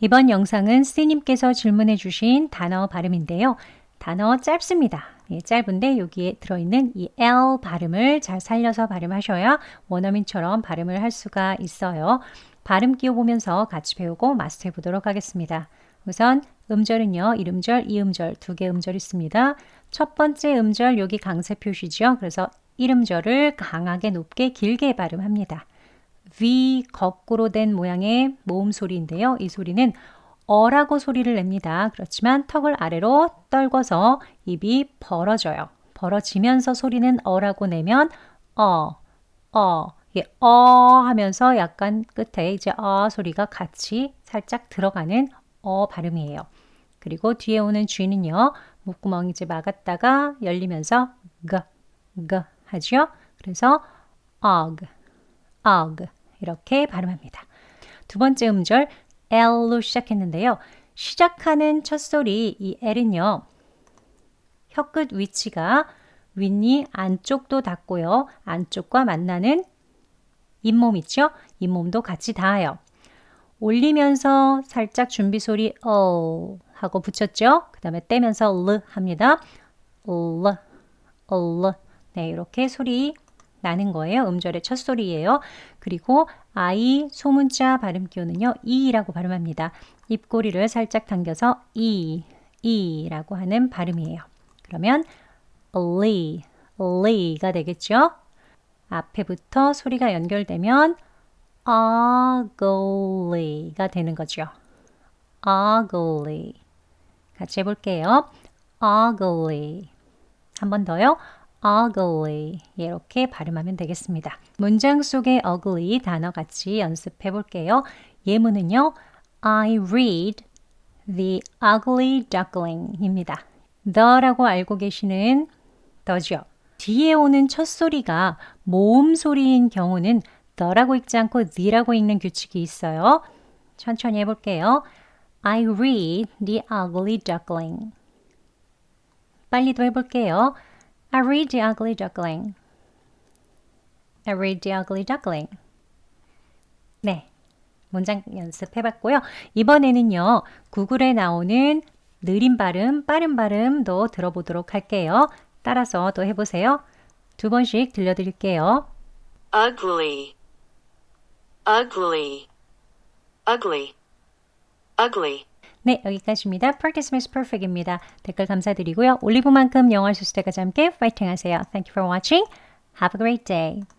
이번 영상은 스님께서 질문해 주신 단어 발음인데요. 단어 짧습니다. 예, 짧은데 여기에 들어있는 이 L 발음을 잘 살려서 발음하셔야 원어민처럼 발음을 할 수가 있어요. 발음 끼워보면서 같이 배우고 마스터해 보도록 하겠습니다. 우선 음절은요. 1음절, 2음절 두 개 음절 있습니다. 첫 번째 음절 여기 강세 표시죠. 그래서 1음절을 강하게 높게 길게 발음합니다. V 거꾸로 된 모양의 모음 소리인데요. 이 소리는 어라고 소리를 냅니다. 그렇지만 턱을 아래로 떨궈서 입이 벌어져요. 벌어지면서 소리는 어라고 내면 어, 어, 이게 어 하면서 약간 끝에 이제 어 소리가 같이 살짝 들어가는 어 발음이에요. 그리고 뒤에 오는 G는요. 목구멍 이제 막았다가 열리면서 g, g 하죠. 그래서 og, og 이렇게 발음합니다. 두 번째 음절 L로 시작했는데요. 시작하는 첫 소리 이 L은요. 혀끝 위치가 윗니 안쪽도 닿고요. 안쪽과 만나는 잇몸 있죠? 잇몸도 같이 닿아요. 올리면서 살짝 준비 소리 어 하고 붙였죠? 그 다음에 떼면서 르 합니다. 르, 르. 네, 이렇게 소리 나는 거예요. 음절의 첫 소리예요. 그리고 I 소문자 발음 기호는요. 이라고 발음합니다. 입꼬리를 살짝 당겨서 이, 이라고 하는 발음이에요. 그러면 리, 리가 되겠죠? 앞에부터 소리가 연결되면 ugly가 되는 거죠. ugly. 같이 해볼게요. ugly. 한 번 더요. Ugly. 이렇게 발음하면 되겠습니다. 문장 속의 ugly 단어 같이 연습해 볼게요. 예문은요. I read the ugly duckling입니다. the라고 알고 계시는 the죠. 뒤에 오는 첫 소리가 모음 소리인 경우는 the라고 읽지 않고 the라고 읽는 규칙이 있어요. 천천히 해볼게요. I read the ugly duckling. 빨리 도 해볼게요. I read the ugly duckling. I read the ugly duckling. 네. 문장 연습해봤고요. 이번에는요, 구글에 나오는 느린 발음, 빠른 발음도 들어보도록 할게요. 따라서 또 해보세요. 두 번씩 들려드릴게요. ugly, ugly, ugly, ugly. 네, 여기까지입니다. Practice makes perfect입니다. 댓글 감사드리고요. 올리브만큼 영어 할수 있을 때까지 함께 파이팅 하세요. Thank you for watching. Have a great day.